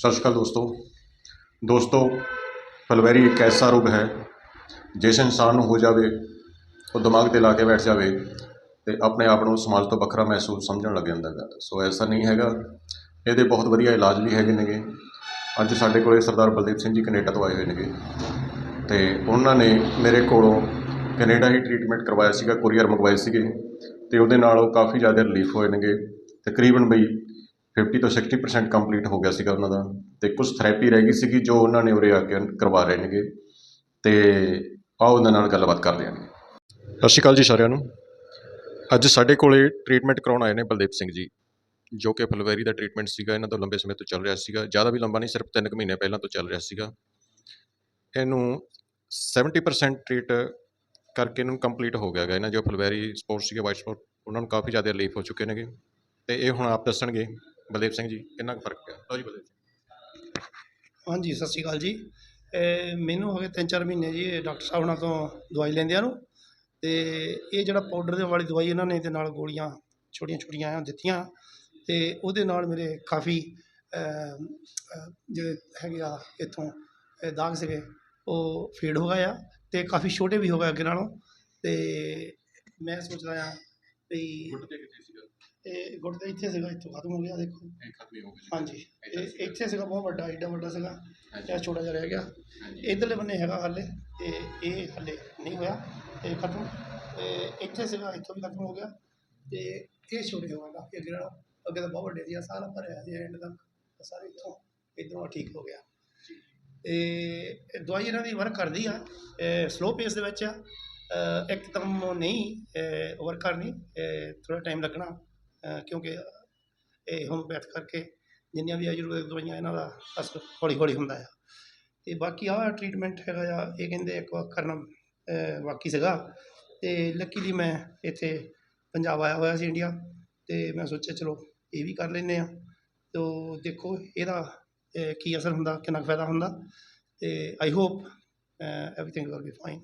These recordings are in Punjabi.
ਸਤਿ ਸ਼੍ਰੀ ਅਕਾਲ ਦੋਸਤੋ। ਦੋਸਤੋ, ਫਲਵੈਰੀ ਇੱਕ ਐਸਾ ਰੋਗ ਹੈ ਜਿਸ ਇਨਸਾਨ ਨੂੰ ਹੋ ਜਾਵੇ, ਉਹ ਦਿਮਾਗ ਤੇ ਲਾ ਕੇ ਬੈਠ ਜਾਵੇ ਤੇ ਆਪਣੇ ਆਪ ਨੂੰ ਸਮਾਜ ਤੋਂ ਵੱਖਰਾ ਮਹਿਸੂਸ ਸਮਝਣ ਲੱਗ ਜਾਂਦਾ ਹੈ ਸੋ ਐਸਾ ਨਹੀਂ ਹੈਗਾ। ਇਹਦੇ ਬਹੁਤ ਵਧੀਆ ਇਲਾਜ ਵੀ ਹੈਗੇ ਨੇਗੇ। ਅੱਜ ਸਾਡੇ ਕੋਲੇ ਸਰਦਾਰ ਬਲਦੀਪ ਸਿੰਘ ਜੀ ਕੈਨੇਡਾ ਤੋਂ ਆਏ ਹੋਏ ਨੇਗੇ। ਤੇ ਉਹਨਾਂ ਨੇ ਮੇਰੇ ਕੋਲੋਂ ਕੈਨੇਡਾ ਹੀ ਟ੍ਰੀਟਮੈਂਟ ਕਰਵਾਇਆ ਸੀਗਾ, ਕੋਰੀਅਰ ਮੰਗਵਾਏ ਸੀਗੇ ਤੇ ਉਹਦੇ ਨਾਲ ਉਹ ਕਾਫੀ ਜ਼ਿਆਦਾ ਰਿਲੀਫ ਹੋਏ ਨੇਗੇ। ਤਕਰੀਬਨ ਬਈ 50 ਤੋਂ 60% ਕੰਪਲੀਟ ਹੋ ਗਿਆ ਸੀਗਾ ਉਹਨਾਂ ਦਾ ਤੇ ਕੁਝ ਥੈਰੇਪੀ ਰਹਿ ਗਈ ਸੀਗੀ ਜੋ ਉਹਨਾਂ ਨੇ ਉਰੇ ਆ ਕੇ ਕਰਵਾ ਰਹੇ ਨੇਗੇ ਤੇ ਆਓ ਉਹਨਾਂ ਨਾਲ ਗੱਲਬਾਤ ਕਰਦੇ ਹਾਂ। ਸਤਿ ਸ਼੍ਰੀ ਅਕਾਲ ਜੀ ਸਾਰਿਆਂ ਨੂੰ। ਅੱਜ ਸਾਡੇ ਕੋਲੇ ਟ੍ਰੀਟਮੈਂਟ ਕਰਾਉਣ ਆਏ ਨੇ ਬਲਦੇਵ ਸਿੰਘ ਜੀ, ਜੋ ਕਿ ਫਲਵੈਰੀ ਦਾ ਟ੍ਰੀਟਮੈਂਟ ਸੀਗਾ, ਇਹਨਾਂ ਤੋਂ ਲੰਬੇ ਸਮੇਂ ਤੋਂ ਚੱਲ ਰਿਹਾ ਸੀਗਾ। ਜ਼ਿਆਦਾ ਵੀ ਲੰਬਾ ਨਹੀਂ, ਸਿਰਫ 3 ਮਹੀਨੇ ਪਹਿਲਾਂ ਤੋਂ ਚੱਲ ਰਿਹਾ ਸੀਗਾ। ਇਹਨੂੰ 70% ਟ੍ਰੀਟ ਕਰਕੇ ਇਹਨੂੰ ਕੰਪਲੀਟ ਹੋ ਗਿਆ ਗਾ ਇਹਨਾਂ ਜੋ ਫਲਵੈਰੀ ਸਪੋਰਟ ਸੀਗੇ ਵਾਈਟ ਸਪੋਰਟ ਉਹਨਾਂ ਨੂੰ ਕਾਫੀ ਜ਼ਿਆਦਾ ਰਿਲੀਫ ਹੋ ਚੁੱਕੇ ਨੇਗੇ। ਤੇ ਇਹ ਹੁਣ ਆਪ ਦੱਸਣਗੇ ਬਲਦੇਵ ਸਿੰਘ ਜੀ ਕਿੰਨਾ ਕੁ ਫ਼ਰਕ ਪਿਆ? ਲਓ ਜੀ ਬਲਦੇਵ ਸਿੰਘ। ਹਾਂਜੀ ਸਤਿ ਸ਼੍ਰੀ ਅਕਾਲ ਜੀ। ਇਹ ਮੈਨੂੰ ਹੋ ਗਏ ਤਿੰਨ ਚਾਰ ਮਹੀਨੇ ਜੀ ਡਾਕਟਰ ਸਾਹਿਬ ਨਾਲ ਤੋਂ ਦਵਾਈ ਲੈਂਦਿਆਂ ਨੂੰ। ਤੇ ਇਹ ਜਿਹੜਾ ਪਾਊਡਰ ਦੇ ਵਾਲੀ ਦਵਾਈ ਇਹਨਾਂ ਨੇ ਤੇ ਨਾਲ ਗੋਲੀਆਂ ਛੋਟੀਆਂ ਛੋਟੀਆਂ ਆ ਦਿੱਤੀਆਂ। ਤੇ ਉਹਦੇ ਨਾਲ ਮੇਰੇ ਕਾਫੀ ਜਿਹੜੇ ਹੈਗੇ ਆ ਇੱਥੋਂ ਦਾਗ ਸੀਗੇ ਉਹ ਫੇਡ ਹੋ ਗਏ ਆ ਤੇ ਕਾਫੀ ਛੋਟੇ ਵੀ ਹੋ ਗਏ ਅੱਗੇ ਨਾਲੋਂ। ਤੇ ਮੈਂ ਸੋਚਦਾ ਆ ਵੀ ਇਹ ਗੁੱਟ ਤੇ ਇੱਥੇ ਸੀਗਾ ਇੱਥੋਂ ਖਤਮ ਹੋ ਗਿਆ ਦੇਖੋ। ਇਹ ਖਤਮ ਹੀ ਹੋ ਗਿਆ ਹਾਂਜੀ ਇਹ ਇੱਥੇ ਸੀਗਾ ਬਹੁਤ ਵੱਡਾ ਏਡਾ ਵੱਡਾ ਸੀਗਾ। ਇਹ ਛੋਟਾ ਜਿਹਾ ਰਹਿ ਗਿਆ। ਇਧਰਲੇ ਬੰਨੇ ਹੈਗਾ ਹਾਲੇ ਤੇ ਇਹ ਹਾਲੇ ਨਹੀਂ ਹੋਇਆ ਇਹ ਖਤਮ। ਤੇ ਇੱਥੇ ਸੀਗਾ ਇੱਥੋਂ ਵੀ ਖਤਮ ਹੋ ਗਿਆ। ਤੇ ਇਹ ਛੋਟੇ ਹੋ ਕਾਫੀ ਅੱਗੇ ਨਾਲੋਂ ਅੱਗੇ ਤਾਂ ਬਹੁਤ ਵੱਡੇ ਸੀ ਸਾਰਾ ਭਰਿਆ ਸੀ ਐਂਡ ਤੱਕ। ਤਾਂ ਸਾਰੇ ਇੱਥੋਂ ਇੱਧਰੋਂ ਠੀਕ ਹੋ ਗਿਆ। ਤੇ ਦਵਾਈ ਇਹਨਾਂ ਦੀ ਵਰਕ ਕਰਦੀ ਆ ਸਲੋ ਪੇਸ ਦੇ ਵਿੱਚ ਆ। ਇੱਕਦਮ ਨਹੀਂ ਵਰਕ ਕਰਨੀ ਥੋੜਾ ਟਾਈਮ ਲੱਗਣਾ। ਕਿਉਂਕਿ ਇਹ ਹੋਮਪੈਥ ਕਰਕੇ ਜਿੰਨੀਆਂ ਵੀ ਆਯੁਰਵੈਦਿਕ ਦਵਾਈਆਂ ਇਹਨਾਂ ਦਾ ਅਸਰ ਹੌਲੀ ਹੌਲੀ ਹੁੰਦਾ ਆ। ਤੇ ਬਾਕੀ ਆਹ ਟ੍ਰੀਟਮੈਂਟ ਹੈਗਾ ਆ, ਇਹ ਕਹਿੰਦੇ ਇੱਕ ਵਾਰ ਕਰਨਾ ਬਾਕੀ ਸੀਗਾ। ਤੇ ਲੱਕੀਲੀ ਮੈਂ ਇੱਥੇ ਪੰਜਾਬ ਆਇਆ ਹੋਇਆ ਸੀ ਇੰਡੀਆ ਤੇ ਮੈਂ ਸੋਚਿਆ ਚਲੋ ਇਹ ਵੀ ਕਰ ਲੈਂਦੇ ਆ। ਤੋ ਦੇਖੋ ਇਹਦਾ ਕੀ ਅਸਰ ਹੁੰਦਾ, ਕਿੰਨਾ ਕੁ ਫਾਇਦਾ ਹੁੰਦਾ। ਤੇ I hope everything will be fine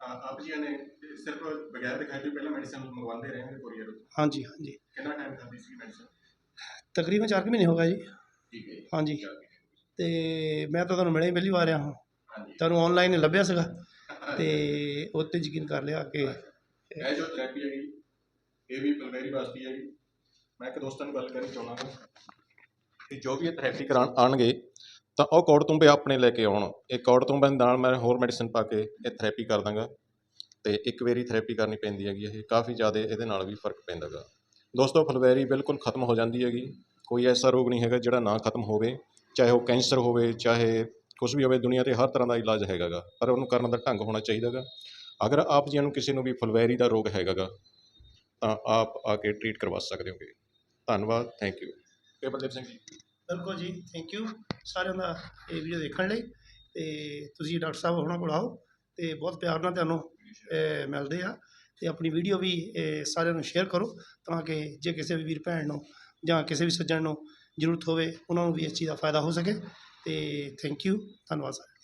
ਆਪ ਜੀ ਨੇ ਸਿਰਫ ਬਗੈਰ ਦਿਖਾਈ ਤੋਂ ਪਹਿਲਾਂ ਮੈਡੀਸਨ ਮੰਗਵਾਉਂਦੇ ਰਹੇ ਨੇ ਕੋਰੀਅਰ ਹਾਂਜੀ ਹਾਂਜੀ। ਕਿੰਨਾ ਟਾਈਮ ਖਾਦੀ ਸੀ ਮੈਡੀਸਨ ਤਕਰੀਬਨ 4 ਮਹੀਨੇ ਹੋ ਗਏ ਜੀ। ਠੀਕ ਹੈ ਜੀ। ਹਾਂਜੀ। ਤੇ ਮੈਂ ਤਾਂ ਤੁਹਾਨੂੰ ਮਿਲਿਆ ਪਹਿਲੀ ਵਾਰ ਆ ਹਾਂ ਤੁਹਾਨੂੰ ਆਨਲਾਈਨ ਲੱਭਿਆ ਸੀਗਾ। ਤੇ ਉਹ 'ਤੇ ਯਕੀਨ ਕਰ ਲਿਆ ਕਿ ਇਹ ਜੋ ਥੈਰੇਪੀ ਹੈਗੀ ਇਹ ਵੀ ਫਲਵੈਰੀ ਵਾਸਤੇ ਹੈਗੀ। ਮੈਂ ਇੱਕ ਦੋਸਤਾਂ ਨੂੰ ਗੱਲ ਕਰਨੀ ਚਾਹੁੰਦਾ ਕਿ ਜੋ ਵੀ ਇਹ ਥੈਰੇਪੀ ਕਰਾਉਣ ਆਣਗੇ ਤਾਂ ਉਹ ਕੌੜ ਤੁੰਬੇ ਆਪਣੇ ਲੈ ਕੇ ਆਉਣ। ਇਹ ਕੋਡ ਤੁੰਬੇ ਨਾਲ ਮੈਂ ਹੋਰ ਮੈਡੀਸਨ ਪਾ ਕੇ ਇਹ ਥੈਰੇਪੀ ਕਰ ਦਾਂਗਾ ਤੇ ਇੱਕ ਵਾਰੀ ਥੈਰੇਪੀ ਕਰਨੀ ਪੈਂਦੀ ਹੈਗੀ ਇਹ। ਕਾਫੀ ਜ਼ਿਆਦਾ ਇਹਦੇ ਨਾਲ ਵੀ ਫ਼ਰਕ ਪੈਂਦਾ ਗਾ ਦੋਸਤੋ, ਫਲਵੈਰੀ ਬਿਲਕੁਲ ਖਤਮ ਹੋ ਜਾਂਦੀ ਹੈਗੀ। ਕੋਈ ਐਸਾ ਰੋਗ ਨਹੀਂ ਹੈਗਾ ਜਿਹੜਾ ਨਾ ਖਤਮ ਹੋਵੇ, ਚਾਹੇ ਉਹ ਕੈਂਸਰ ਹੋਵੇ, ਚਾਹੇ ਕੁਝ ਵੀ ਹੋਵੇ, ਦੁਨੀਆ ਤੇ ਹਰ ਤਰ੍ਹਾਂ ਦਾ ਇਲਾਜ ਹੈਗਾ ਗਾ ਪਰ ਉਹਨੂੰ ਕਰਨ ਦਾ ਢੰਗ ਹੋਣਾ ਚਾਹੀਦਾ ਗਾ ਅਗਰ ਆਪ ਜੀ ਨੂੰ ਕਿਸੇ ਨੂੰ ਵੀ ਫਲਵੈਰੀ ਦਾ ਰੋਗ ਹੈਗਾ ਗਾ ਤਾਂ ਆਪ ਆ ਕੇ ਟ੍ਰੀਟ ਕਰਵਾ ਸਕਦੇ ਹੋਗੇ। ਧੰਨਵਾਦ ਥੈਂਕ ਯੂ ਤੇ ਸਿੰਘ ਜੀ ਬਿਲਕੁਲ ਜੀ ਥੈਂਕ ਯੂ ਸਾਰਿਆਂ ਦਾ ਇਹ ਵੀਡੀਓ ਦੇਖਣ ਲਈ ਤੇ ਤੁਸੀਂ ਡਾਕਟਰ ਸਾਹਿਬ ਉਹਨਾਂ ਕੋਲ ਆਓ ਤੇ ਬਹੁਤ ਪਿਆਰ ਨਾਲ ਤੁਹਾਨੂੰ ਮਿਲਦੇ ਆ ਤੇ ਆਪਣੀ ਵੀਡੀਓ ਵੀ ਸਾਰਿਆਂ ਨੂੰ ਸ਼ੇਅਰ ਕਰੋ ਤਾਂ ਕਿ ਜੇ ਕਿਸੇ ਵੀ ਵੀਰ ਭੈਣ ਨੂੰ ਜਾਂ ਕਿਸੇ ਵੀ ਸੱਜਣ ਨੂੰ ਜ਼ਰੂਰਤ ਹੋਵੇ ਉਹਨਾਂ ਨੂੰ ਵੀ ਇਸ ਚੀਜ਼ ਦਾ ਫਾਇਦਾ ਹੋ ਸਕੇ ਤੇ ਥੈਂਕ ਯੂ ਧੰਨਵਾਦ ਸਰ।